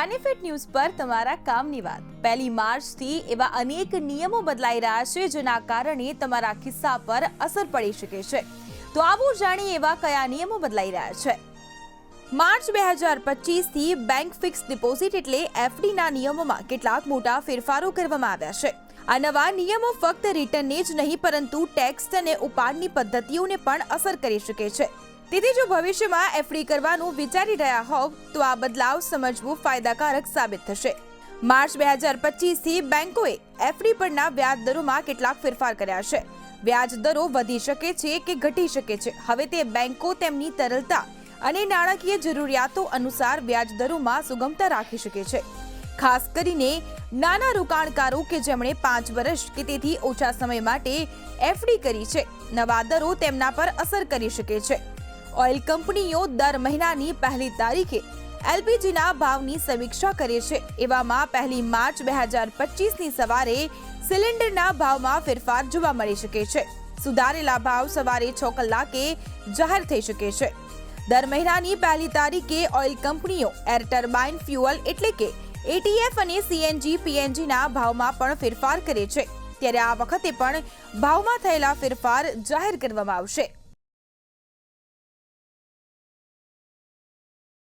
Benefit news પર તમારા કામની વાત. પહેલી માર્ચથી એવા અનેક નિયમો બદલાઈ રહ્યા છે, જેના કારણે તમારા ખિસ્સા પર અસર પડી શકે છે. તો આવો જાણીએ એવા કયા નિયમો બદલાઈ રહ્યા છે. માર્ચ બે હજાર પચીસથી બેંક ફિક્સ ડિપોઝિટ એટલે એફડીના નિયમોમાં કેટલાક મોટા ફેરફારો કરવામાં આવ્યા છે. આ નવા નિયમો ફક્ત રિટર્નને જ નહીં, પરંતુ ટેક્સ અને ઉપાડની પદ્ધતિઓને પણ અસર કરી શકે છે. તેથી જો ભવિષ્યમાં એફડી કરવાનું વિચારી રહ્યા હોવ, તો આ બદલાવ સમજવું ફાયદાકારક સાબિત થશે. માર્ચ બે હજાર પચીસથી બેંકોએ એફડી પરના વ્યાજ દરોમાં કેટલાક ફેરફાર કર્યા છે. વ્યાજ દરો વધી શકે છે કે ઘટી શકે છે. હવે તે બેંકો તેમની તરલતા અને નાણાકીય જરૂરિયાતો અનુસાર વ્યાજ દરોમાં સુગમતા રાખી શકે છે. ખાસ કરીને નાના રોકાણકારો કે જેમણે પાંચ વર્ષ કે તેથી ઓછા સમય માટે એફડી કરી છે, નવા દરો તેમના પર અસર કરી શકે છે. ઓઇલ કંપનીઓ દર મહિનાની પહેલી તારીખે એલપીજીના ભાવની સમીક્ષા કરે છે. એવામાં પહેલી માર્ચ બે હજાર પચીસની સવારે સિલિન્ડરના ભાવમાં ફેરફાર જોવા મળી શકે છે. સુધારેલા ભાવ સવારે છ કલાકે જાહેર થઈ શકે છે. દર મહિનાની પહેલી તારીખે ઓઇલ કંપનીઓ એર ટર્બાઇન ફ્યુઅલ એટલે કે એટીએફ અને સીએનજી, પીએનજીના ભાવમાં પણ ફેરફાર કરે છે. ત્યારે આ વખતે પણ ભાવમાં થયેલા ફેરફાર જાહેર કરવામાં આવશે.